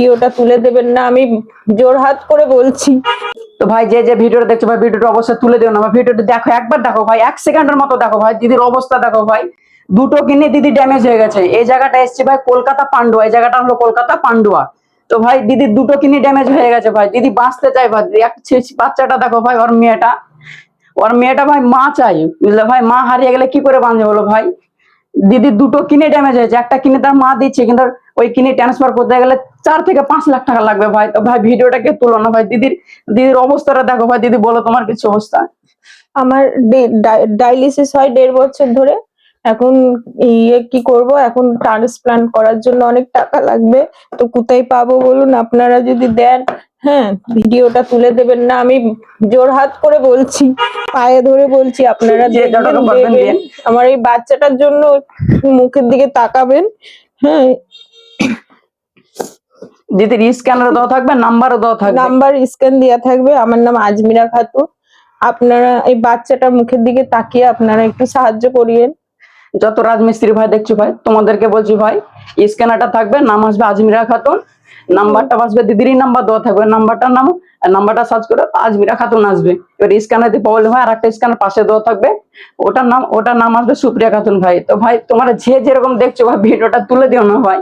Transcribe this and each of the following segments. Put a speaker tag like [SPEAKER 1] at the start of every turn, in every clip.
[SPEAKER 1] ভিডিওটা তুলে দেবেন না, আমি জোরহাত করে বলছি।
[SPEAKER 2] তো ভাই, যে যে ভিডিওটা দেখছ ভাই, ভিডিওটা অবশ্যই তুলে দিও না ভিডিওটা দেখো, একবার দেখো ভাই, এক সেকেন্ডের মতো দেখো ভাই, দিদির অবস্থা দেখো ভাই। দুটো কিনে দিদি ড্যামেজ হয়ে গেছে। এই জায়গাটা এসছে ভাই, কলকাতা পান্ডুয়া, এই জায়গাটা হলো কলকাতা পান্ডুয়া। তো ভাই দিদির দুটো কিনে ড্যামেজ হয়ে গেছে ভাই, দিদি বাঁচতে চাই ভাই এক বাচ্চাটা দেখো ভাই, ওর মেয়েটা। ওর মেয়েটা ভাই, মা চাই, বুঝলে ভাই, মা হারিয়ে গেলে কি করে বাঁধবে বলো ভাই? দিদির দুটো কিনে ড্যামেজ হয়েছে, একটা কিনে তার মা দিচ্ছে, কিন্তু ওই কিনে ট্রান্সফার করতে গেলে চার থেকে পাঁচ লাখ টাকা লাগবে ভাই। তো ভাই ভিডিওটাকে তুলো না ভাই। দিদির দিদির অবস্থাটা দেখো ভাই। দিদি বলো তোমার কিছু অবস্থা?
[SPEAKER 1] আমার ডায়ালিসিস হয় দেড় বছর ধরে। এখন ইয়ে কি করব? এখন ট্রান্সপ্লান্ট করার জন্য অনেক টাকা লাগবে। তো কোথায় পাবো বলুন? আপনারা যদি দেন হ্যাঁ ভিডিওটা তুলে দেবেন না। আমি জোরহাত করে বলছি পায়ে ধরে বলছি আপনারা। আমার এই বাচ্চাটার জন্য মুখের দিকে তাকাবেন। হ্যাঁ
[SPEAKER 2] দিদির স্ক্যানার দেওয়া থাকবে নাম্বারও দেওয়া থাকবে।
[SPEAKER 1] নাম্বার স্ক্যান দেওয়া থাকবে। আমার নাম আজমিরা খাতুন। আপনারা এই বাচ্চাটার মুখের দিকে তাকিয়ে আপনারা একটু সাহায্য করিয়েন।
[SPEAKER 2] যত রাজমিস্ত্রি ভাই দেখছ ভাই তোমাদেরকে বলছি ভাই স্ক্যানারটা থাকবে নাম আসবে আজমিরা খাতুন। নাম্বারটা আসবে দিদিরই নাম্বার দেওয়া থাকবে। নাম্বারটার নাম নাম্বারটা সার্চ করে আজমিরা খাতুন আসবে। এবার স্ক্যানার দিয়ে প্রবলেম হয় আর একটা স্ক্যানার পাশে দেওয়া থাকবে। ওটার নাম ওটার নাম আসবে সুপ্রিয়া খাতুন ভাই। তো ভাই তোমরা যে যেরকম দেখছ ভাই ভিডিওটা তুলে দিও না ভাই।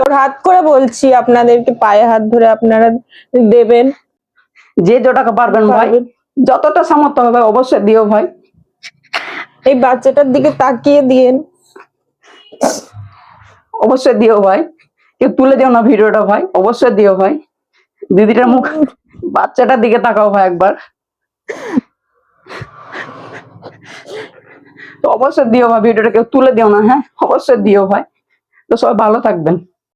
[SPEAKER 1] জোর হাত করে বলছি আপনাদেরকে পায়ে হাত ধরে আপনারা দেবেন।
[SPEAKER 2] যে যটাকা পারবেন ভাই। যতটা সামর্থ্য হবে অবশ্যই দিও ভাই।
[SPEAKER 1] এই বাচ্চাটার দিকে তাকিয়ে দিয়েন।
[SPEAKER 2] অবশ্যই দিও ভাই। কেউ তুলে দিও না ভিডিওটা ভাই অবশ্যই দিও ভাই। দিদিটার মুখ বাচ্চাটার দিকে তাকাও ভাই একবার। তো অবশ্যই দিও ভাই ভিডিওটা কেউ তুলে দিও না হ্যাঁ? অবশ্যই দিও ভাই। তো সবাই ভালো থাকবেন।